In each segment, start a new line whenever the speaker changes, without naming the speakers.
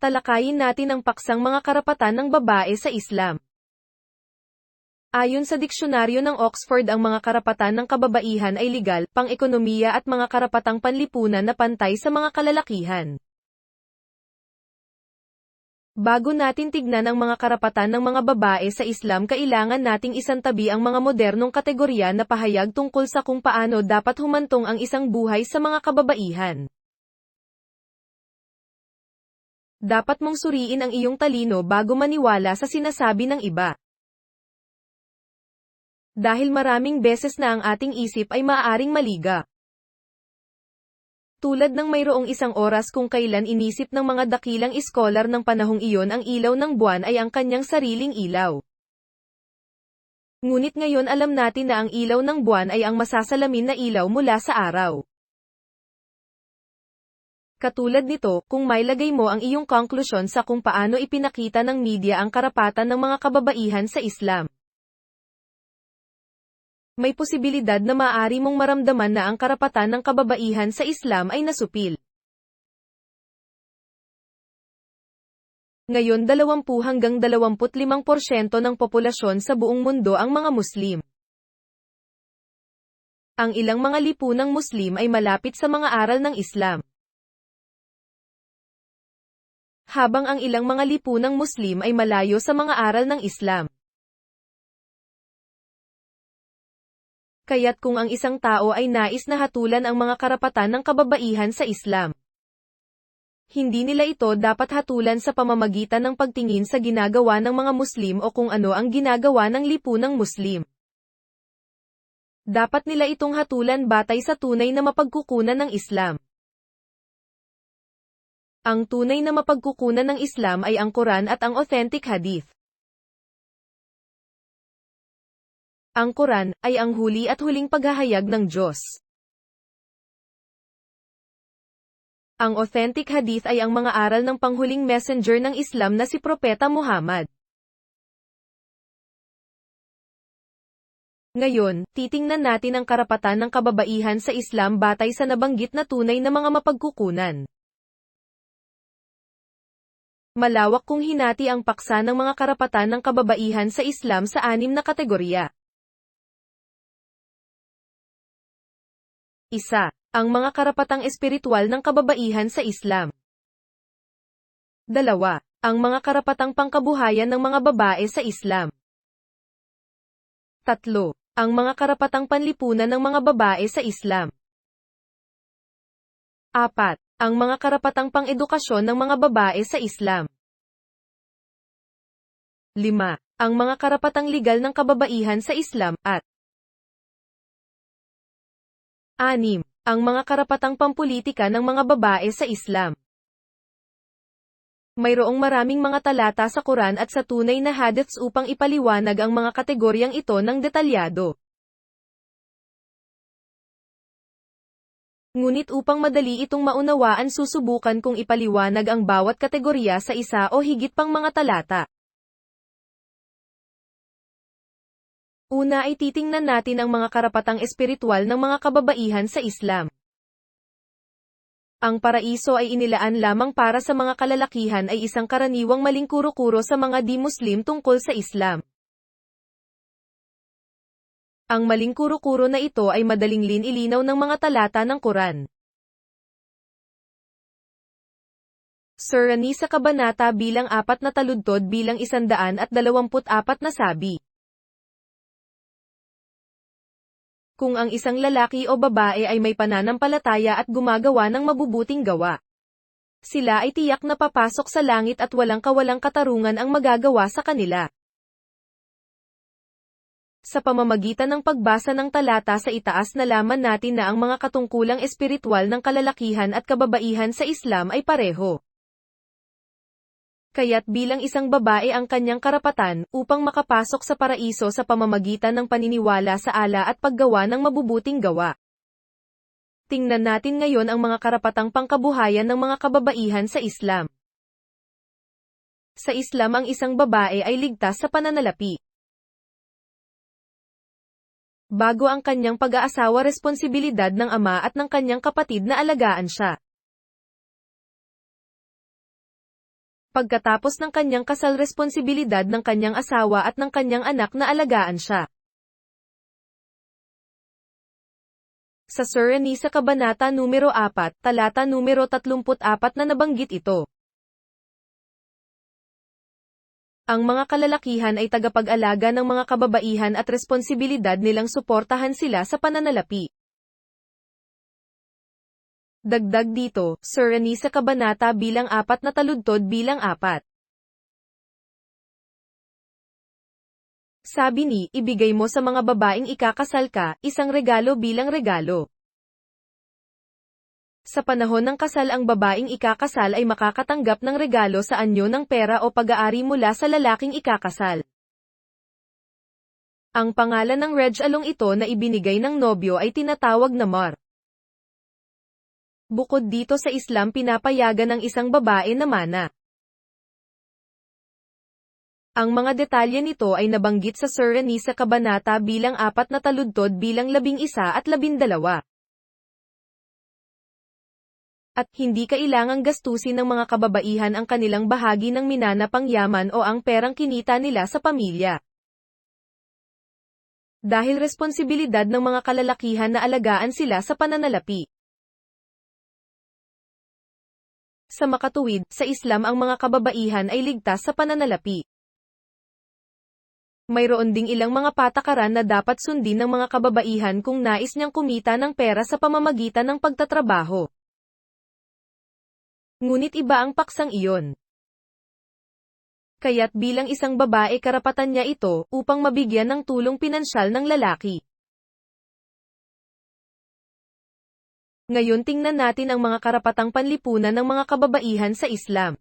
Talakayin natin ang paksang mga karapatan ng babae sa Islam. Ayon sa diksyonaryo ng Oxford ang mga karapatan ng kababaihan ay legal, pang-ekonomiya at mga karapatang panlipunan na pantay sa mga kalalakihan. Bago natin tignan ang mga karapatan ng mga babae sa Islam kailangan nating isantabi ang mga modernong kategorya na pahayag tungkol sa kung paano dapat humantong ang isang buhay sa mga kababaihan. Dapat mong suriin ang iyong talino bago maniwala sa sinasabi ng iba. Dahil maraming beses na ang ating isip ay maaaring maliga. Tulad ng mayroong isang oras kung kailan inisip ng mga dakilang iskolar ng panahong iyon ang ilaw ng buwan ay ang kanyang sariling ilaw. Ngunit ngayon alam natin na ang ilaw ng buwan ay ang masasalamin na ilaw mula sa araw. Katulad nito, kung mailagay mo ang iyong konklusyon sa kung paano ipinakita ng media ang karapatan ng mga kababaihan sa Islam. May posibilidad na maaari mong maramdaman na ang karapatan ng kababaihan sa Islam ay nasupil. Ngayon 20 hanggang 25% ng populasyon sa buong mundo ang mga Muslim. Ang ilang mga lipunang Muslim ay malapit sa mga aral ng Islam habang ang ilang mga lipunang Muslim ay malayo sa mga aral ng Islam. Kaya't kung ang isang tao ay nais na hatulan ang mga karapatan ng kababaihan sa Islam, hindi nila ito dapat hatulan sa pamamagitan ng pagtingin sa ginagawa ng mga Muslim o kung ano ang ginagawa ng lipunang Muslim. Dapat nila itong hatulan batay sa tunay na mapagkukunan ng Islam. Ang tunay na mapagkukunan ng Islam ay ang Quran at ang authentic hadith. Ang Quran ay ang huli at huling paghahayag ng Diyos. Ang authentic hadith ay ang mga aral ng panghuling messenger ng Islam na si Propeta Muhammad. Ngayon, titingnan natin ang karapatan ng kababaihan sa Islam batay sa nabanggit na tunay na mga mapagkukunan. Malawak kung hinati ang paksa ng mga karapatan ng kababaihan sa Islam sa anim na kategorya. Isa, ang mga karapatang espiritual ng kababaihan sa Islam. Dalawa, ang mga karapatang pangkabuhayan ng mga babae sa Islam. Tatlo, ang mga karapatang panlipunan ng mga babae sa Islam. Apat, ang mga karapatang pang-edukasyon ng mga babae sa Islam. 5. Ang mga karapatang legal ng kababaihan sa Islam, at 6. Ang mga karapatang pampulitika ng mga babae sa Islam. Mayroong maraming mga talata sa Quran at sa tunay na hadiths upang ipaliwanag ang mga kategoryang ito ng detalyado. Ngunit upang madali itong maunawaan susubukan kong ipaliwanag ang bawat kategorya sa isa o higit pang mga talata. Una ay titingnan natin ang mga karapatang espiritual ng mga kababaihan sa Islam. Ang paraiso ay inilaan lamang para sa mga kalalakihan ay isang karaniwang maling kuro-kuro sa mga di-Muslim tungkol sa Islam. Ang maling kuro-kuro na ito ay madaling linilinaw ng mga talata ng Quran. Surani sa kabanata bilang apat na taludtod bilang isandaan at dalawamput apat na sabi. Kung ang isang lalaki o babae ay may pananampalataya at gumagawa ng mabubuting gawa. Sila ay tiyak na papasok sa langit at walang kawalang katarungan ang magagawa sa kanila. Sa pamamagitan ng pagbasa ng talata sa itaas nalaman natin na ang mga katungkulang espiritual ng kalalakihan at kababaihan sa Islam ay pareho. Kaya't bilang isang babae ang kanyang karapatan, upang makapasok sa paraiso sa pamamagitan ng paniniwala sa ala at paggawa ng mabubuting gawa. Tingnan natin ngayon ang mga karapatang pangkabuhayan ng mga kababaihan sa Islam. Sa Islam ang isang babae ay ligtas sa pananalapi bago ang kanyang pag-aasawa responsibilidad ng ama at ng kanyang kapatid na alagaan siya. Pagkatapos ng kanyang kasal responsibilidad ng kanyang asawa at ng kanyang anak na alagaan siya. Sa Surani sa Kabanata numero 4, talata numero 34 na nabanggit ito. Ang mga kalalakihan ay tagapag-alaga ng mga kababaihan at responsibilidad nilang suportahan sila sa pananalapi. Dagdag dito, Surani sa Kabanata bilang 4 na taludtod bilang 4. Sabi ni, ibigay mo sa mga babaeng ikakasal ka, isang regalo bilang regalo. Sa panahon ng kasal ang babaeng ikakasal ay makakatanggap ng regalo sa anyo ng pera o pag-aari mula sa lalaking ikakasal. Ang pangalan ng reg along ito na ibinigay ng nobyo ay tinatawag na mar. Bukod dito sa Islam pinapayagan ng isang babae na mana. Ang mga detalye nito ay nabanggit sa Surani sa Kabanata bilang apat na taludtod bilang labing isa at labindalawa. At hindi kailangang gastusin ng mga kababaihan ang kanilang bahagi ng minanapang yaman o ang perang kinita nila sa pamilya. Dahil responsibilidad ng mga kalalakihan na alagaan sila sa pananalapi. Sa makatuwid, sa Islam ang mga kababaihan ay ligtas sa pananalapi mayroon ding ilang mga patakaran na dapat sundin ng mga kababaihan kung nais niyang kumita ng pera sa pamamagitan ng pagtatrabaho. Ngunit iba ang paksang iyon. Kaya't bilang isang babae karapatan niya ito upang mabigyan ng tulong pinansyal ng lalaki. Ngayon tingnan natin ang mga karapatang panlipunan ng mga kababaihan sa Islam.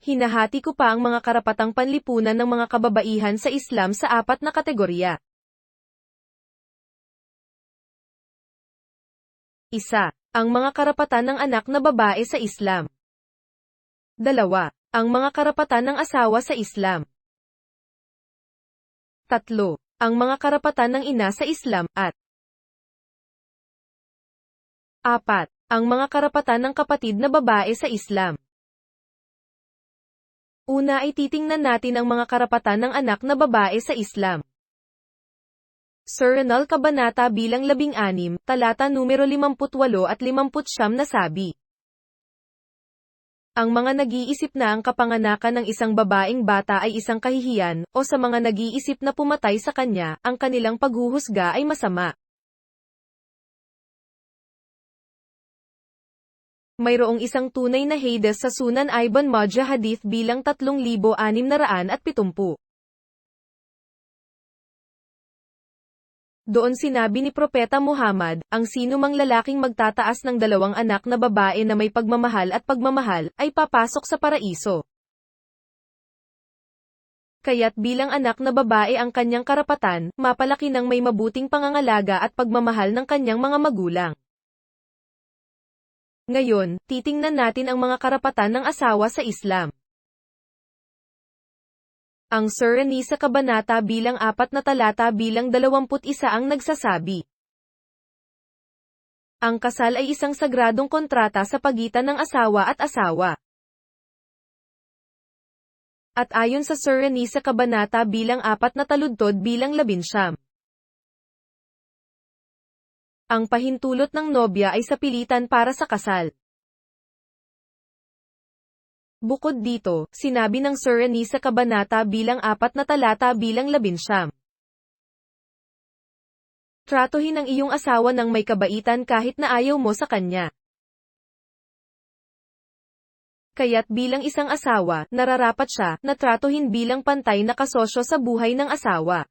Hinahati ko pa ang mga karapatang panlipunan ng mga kababaihan sa Islam sa apat na kategorya. Isa, ang mga karapatan ng anak na babae sa Islam. Dalawa, ang mga karapatan ng asawa sa Islam. Tatlo, ang mga karapatan ng ina sa Islam at Apat, ang mga karapatan ng kapatid na babae sa Islam. Una ay titingnan natin ang mga karapatan ng anak na babae sa Islam. Surinal Kabanata bilang 16, talata numero 58 at 59 na sabi. Ang mga nag-iisip na ang kapanganakan ng isang babaeng bata ay isang kahihiyan, o sa mga nag-iisip na pumatay sa kanya, ang kanilang paghuhusga ay masama. mayroong isang tunay na Hades sa Sunan Ibn Majah Hadith bilang 3,670. Doon sinabi ni Propeta Muhammad, ang sino mang lalaking magtataas ng dalawang anak na babae na may pagmamahal at pagmamahal, ay papasok sa paraiso. Kaya't bilang anak na babae ang kanyang karapatan, mapalaki ng may mabuting pangangalaga at pagmamahal ng kanyang mga magulang. Ngayon, titingnan natin ang mga karapatan ng asawa sa Islam. Ang Surani sa Kabanata bilang apat na talata bilang 21 ang nagsasabi. Ang kasal ay isang sagradong kontrata sa pagitan ng asawa at asawa. At ayon sa Surani sa Kabanata bilang apat na taludtod bilang labinsyam. Ang pahintulot ng nobya ay sa pilitan para sa kasal. Bukod dito, sinabi ng Surani sa Kabanata bilang apat na talata bilang labinsyam. Tratohin ang iyong asawa ng may kabaitan kahit na ayaw mo sa kanya. Kaya't bilang isang asawa, nararapat siya na tratohin bilang pantay na kasosyo sa buhay ng asawa.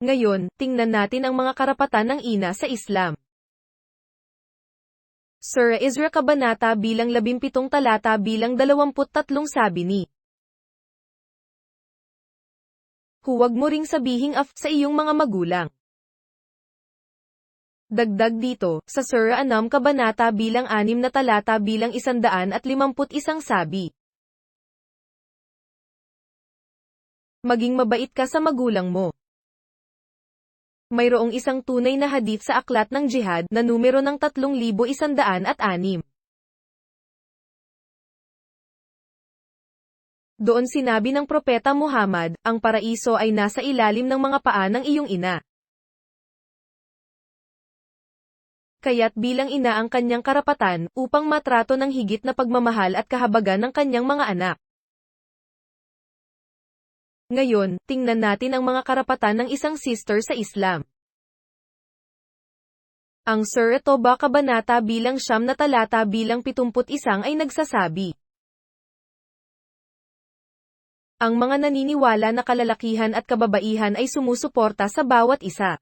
Ngayon, tingnan natin ang mga karapatan ng ina sa Islam. Surah Isra Kabanata bilang 17 talata bilang 23 sabi ni. Huwag mo ring sabihing af sa iyong mga magulang. Dagdag dito, sa Surah Anam Kabanata bilang 6 na talata bilang 151 sabi. Maging mabait ka sa magulang mo mayroong isang tunay na hadith sa aklat ng jihad na numero ng 3,100 at 6. Doon sinabi ng Propeta Muhammad, ang paraiso ay nasa ilalim ng mga paa ng iyong ina. Kaya't bilang ina ang kanyang karapatan, upang matrato ng higit na pagmamahal at kahabagan ng kanyang mga anak. Ngayon, tingnan natin ang mga karapatan ng isang sister sa Islam. Ang Surah Toba Kabanata bilang siyam na talata bilang 71 ay nagsasabi. Ang mga naniniwala na kalalakihan at kababaihan ay sumusuporta sa bawat isa.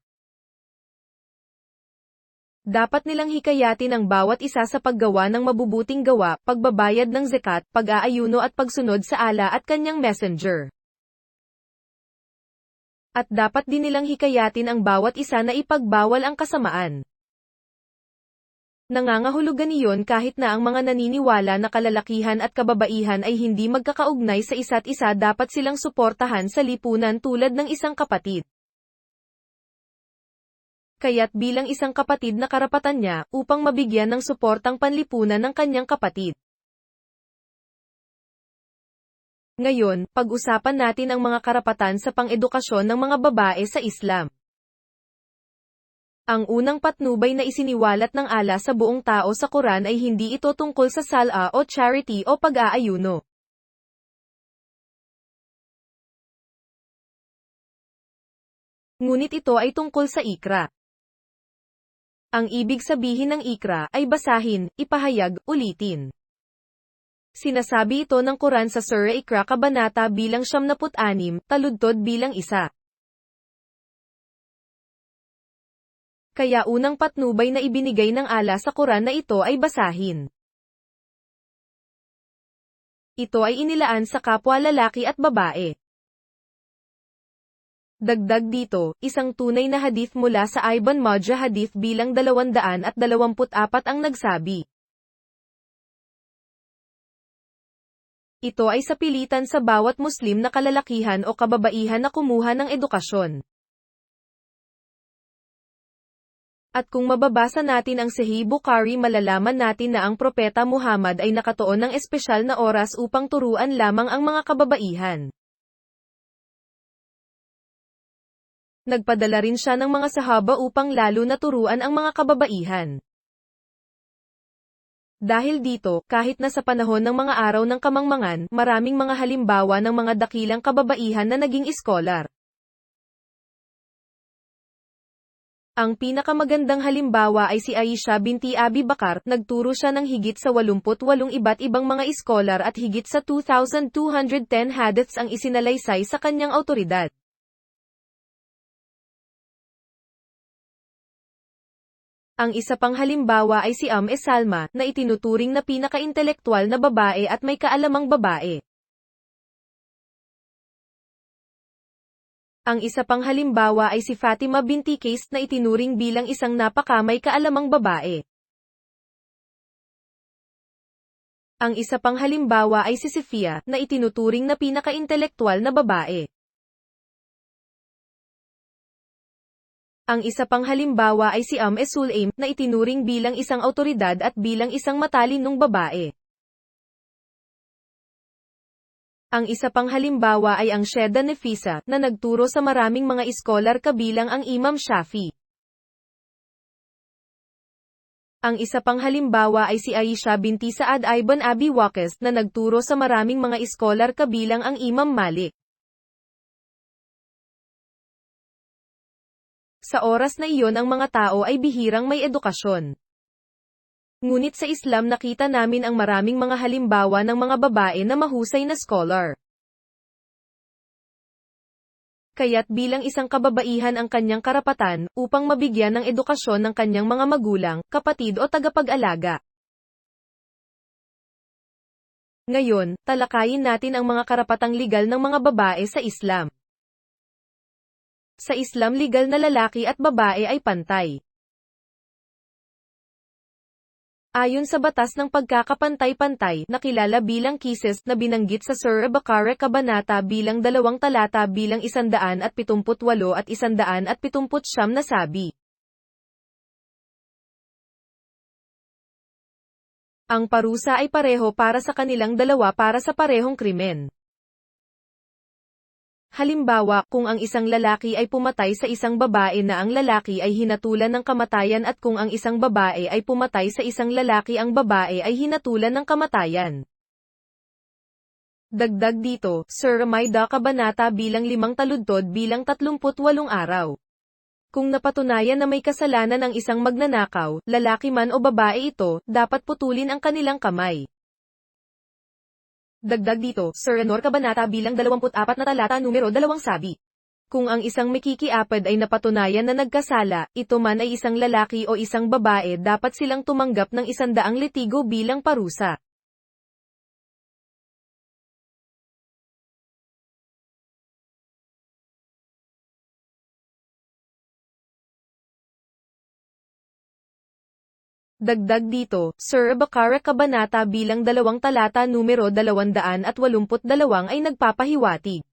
Dapat nilang hikayatin ang bawat isa sa paggawa ng mabubuting gawa, pagbabayad ng zekat, pag-aayuno at pagsunod sa ala at kanyang messenger. At dapat din nilang hikayatin ang bawat isa na ipagbawal ang kasamaan. Nangangahulugan iyon kahit na ang mga naniniwala na kalalakihan at kababaihan ay hindi magkakaugnay sa isa't isa dapat silang suportahan sa lipunan tulad ng isang kapatid kaya't bilang isang kapatid na karapatan niya, upang mabigyan ng suportang panlipunan ng kanyang kapatid. Ngayon, pag-usapan natin ang mga karapatan sa pang-edukasyon ng mga babae sa Islam. Ang unang patnubay na isiniwalat ng ala sa buong tao sa Quran ay hindi ito tungkol sa sala o charity o pag-aayuno. Ngunit ito ay tungkol sa ikra. Ang ibig sabihin ng ikra ay basahin, ipahayag, ulitin. Sinasabi ito ng Quran sa Surah Ikra Kabanata bilang 76, taludtod bilang isa. Kaya unang patnubay na ibinigay ng ala sa Quran na ito ay basahin. Ito ay inilaan sa kapwa lalaki at babae. Dagdag dito, isang tunay na hadith mula sa Ibn Majah hadith bilang 224 ang nagsabi. Ito ay sa pilitan sa bawat Muslim na kalalakihan o kababaihan na kumuha ng edukasyon. At kung mababasa natin ang Sahih Bukhari malalaman natin na ang Propeta Muhammad ay nakatuon ng espesyal na oras upang turuan lamang ang mga kababaihan. Nagpadala rin siya ng mga sahaba upang lalo na turuan ang mga kababaihan. Dahil dito, kahit na sa panahon ng mga araw ng kamangmangan, maraming mga halimbawa ng mga dakilang kababaihan na naging iskolar. Ang pinakamagandang halimbawa ay si Aisha binti Abi Bakar, nagturo siya ng higit sa 88 iba't ibang mga iskolar at higit sa 2,210 hadiths ang isinalaysay sa kanyang autoridad. Ang isa pang halimbawa ay si Am Salma, na itinuturing na pinaka-intelektual na babae at may kaalamang babae. Ang isa pang halimbawa ay si Fatima binti Qais na itinuring bilang isang napakamay kaalamang babae. Ang isa pang halimbawa ay si Sofia, na itinuturing na pinaka-intelektual na babae. Ang isa pang halimbawa ay si Am Sulaim, na itinuring bilang isang autoridad at bilang isang matalinong babae. Ang isa pang halimbawa ay ang Sheda Nefisa, na nagturo sa maraming mga iskolar kabilang ang Imam Shafi. Ang isa pang halimbawa ay si Aisha binti Saad Ibn Abi Waqas, na nagturo sa maraming mga iskolar kabilang ang Imam Malik. Sa oras na iyon ang mga tao ay bihirang may edukasyon. Ngunit sa Islam nakita namin ang maraming mga halimbawa ng mga babae na mahusay na scholar. Kaya't bilang isang kababaihan ang kanyang karapatan, upang mabigyan ng edukasyon ng kanyang mga magulang, kapatid o tagapag-alaga. Ngayon, talakayin natin ang mga karapatang legal ng mga babae sa Islam. Sa Islam legal na lalaki at babae ay pantay. Ayon sa batas ng pagkakapantay-pantay, nakilala bilang kises na binanggit sa Surah Bakara Kabanata bilang dalawang talata bilang isandaan at pitumputwalo at isandaan at pitumputsyam na sabi. Ang parusa ay pareho para sa kanilang dalawa para sa parehong krimen. Halimbawa, kung ang isang lalaki ay pumatay sa isang babae na ang lalaki ay hinatulan ng kamatayan at kung ang isang babae ay pumatay sa isang lalaki ang babae ay hinatulan ng kamatayan. Dagdag dito, Sir Ramayda Kabanata bilang limang taludtod bilang 38 araw. Kung napatunayan na may kasalanan ang isang magnanakaw, lalaki man o babae ito, dapat putulin ang kanilang kamay. Dagdag dito, Sir Enor Kabanata bilang 24 na talata numero 2 sabi. Kung ang isang mikikiapad ay napatunayan na nagkasala, ito man ay isang lalaki o isang babae dapat silang tumanggap ng isandaang litigo bilang parusa. Dagdag dito, Sir Bakara Kabanata bilang dalawang talata numero 282 ay nagpapahiwatig.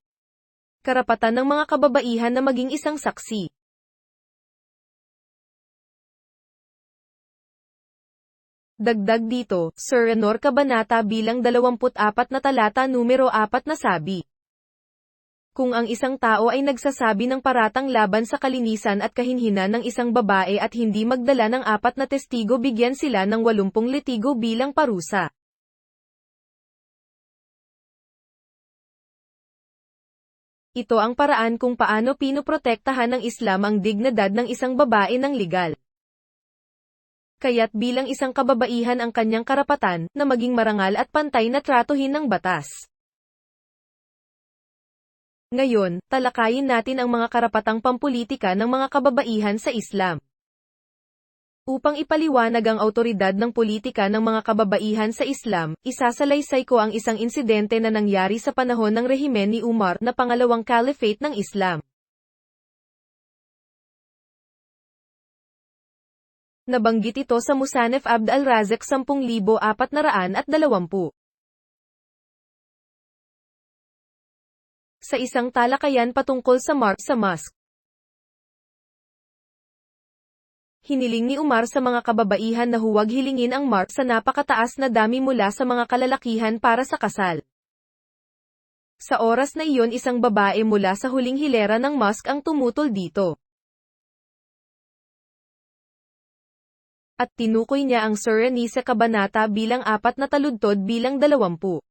Karapatan ng mga kababaihan na maging isang saksi. Dagdag dito, Sir Renor Kabanata bilang 24 na talata numero 4 na sabi. Kung ang isang tao ay nagsasabi ng paratang laban sa kalinisan at kahinhinan ng isang babae at hindi magdala ng apat na testigo bigyan sila ng 80 litigo bilang parusa. Ito ang paraan kung paano pinoprotektahan ng Islam ang dignidad ng isang babae ng legal. Kaya't bilang isang kababaihan ang kanyang karapatan na maging marangal at pantay na tratuhin ng batas. Ngayon, talakayin natin ang mga karapatang pampulitika ng mga kababaihan sa Islam. Upang ipaliwanag ang autoridad ng politika ng mga kababaihan sa Islam, isasalaysay ko ang isang insidente na nangyari sa panahon ng rehimen ni Umar na pangalawang caliphate ng Islam. Nabanggit ito sa Musanef Abd al-Razak 10,420. Sa isang talakayan patungkol sa Mark sa Musk. Hiniling ni Umar sa mga kababaihan na huwag hilingin ang Mark sa napakataas na dami mula sa mga kalalakihan para sa kasal. Sa oras na iyon isang babae mula sa huling hilera ng Musk ang tumutol dito. At tinukoy niya ang Sir sa Kabanata bilang apat na taludtod bilang dalawampu.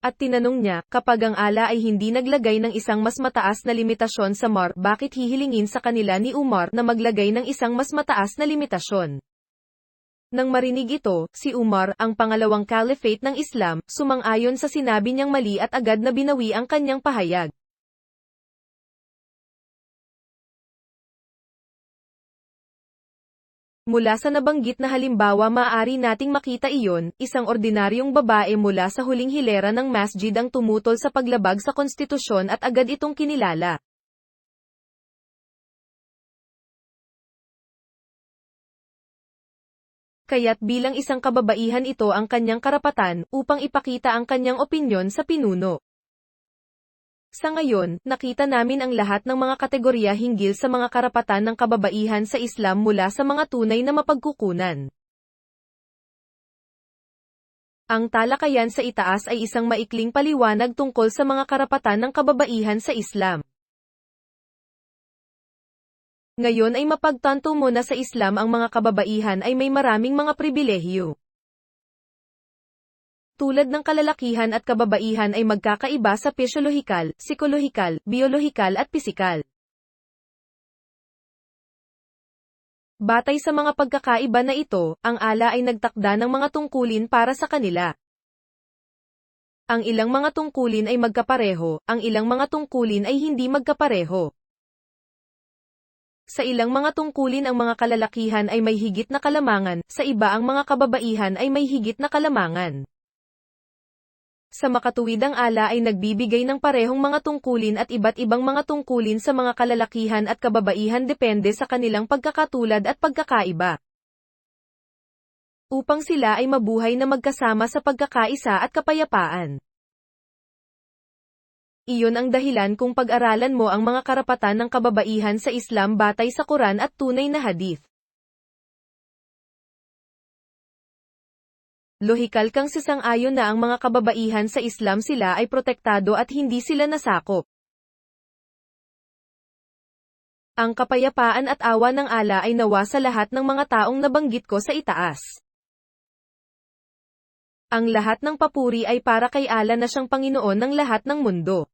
At tinanong niya, kapag ang ala ay hindi naglagay ng isang mas mataas na limitasyon sa MAR, bakit hihilingin sa kanila ni Umar na maglagay ng isang mas mataas na limitasyon? Nang marinig ito, si Umar, ang pangalawang caliphate ng Islam, sumang-ayon sa sinabi niyang mali at agad na binawi ang kanyang pahayag. Mula sa nabanggit na halimbawa maaari nating makita iyon, isang ordinaryong babae mula sa huling hilera ng masjid ang tumutol sa paglabag sa konstitusyon at agad itong kinilala. Kaya't bilang isang kababaihan ito ang kanyang karapatan, upang ipakita ang kanyang opinyon sa pinuno. Sa ngayon, nakita namin ang lahat ng mga kategorya hinggil sa mga karapatan ng kababaihan sa Islam mula sa mga tunay na mapagkukunan. Ang talakayan sa itaas ay isang maikling paliwanag tungkol sa mga karapatan ng kababaihan sa Islam. Ngayon ay mapagtanto mo na sa Islam ang mga kababaihan ay may maraming mga pribilehiyo tulad ng kalalakihan at kababaihan ay magkakaiba sa pisyolohikal, psikolohikal, biolohikal at pisikal. Batay sa mga pagkakaiba na ito, ang ala ay nagtakda ng mga tungkulin para sa kanila. Ang ilang mga tungkulin ay magkapareho, ang ilang mga tungkulin ay hindi magkapareho. Sa ilang mga tungkulin ang mga kalalakihan ay may higit na kalamangan, sa iba ang mga kababaihan ay may higit na kalamangan. Sa makatuwidang ala ay nagbibigay ng parehong mga tungkulin at iba't ibang mga tungkulin sa mga kalalakihan at kababaihan depende sa kanilang pagkakatulad at pagkakaiba. Upang sila ay mabuhay na magkasama sa pagkakaisa at kapayapaan. Iyon ang dahilan kung pag-aralan mo ang mga karapatan ng kababaihan sa Islam batay sa Quran at tunay na hadith. Lohikal kang sisang-ayon na ang mga kababaihan sa Islam sila ay protektado at hindi sila nasakop. Ang kapayapaan at awa ng ala ay nawa sa lahat ng mga taong nabanggit ko sa itaas. Ang lahat ng papuri ay para kay ala na siyang Panginoon ng lahat ng mundo.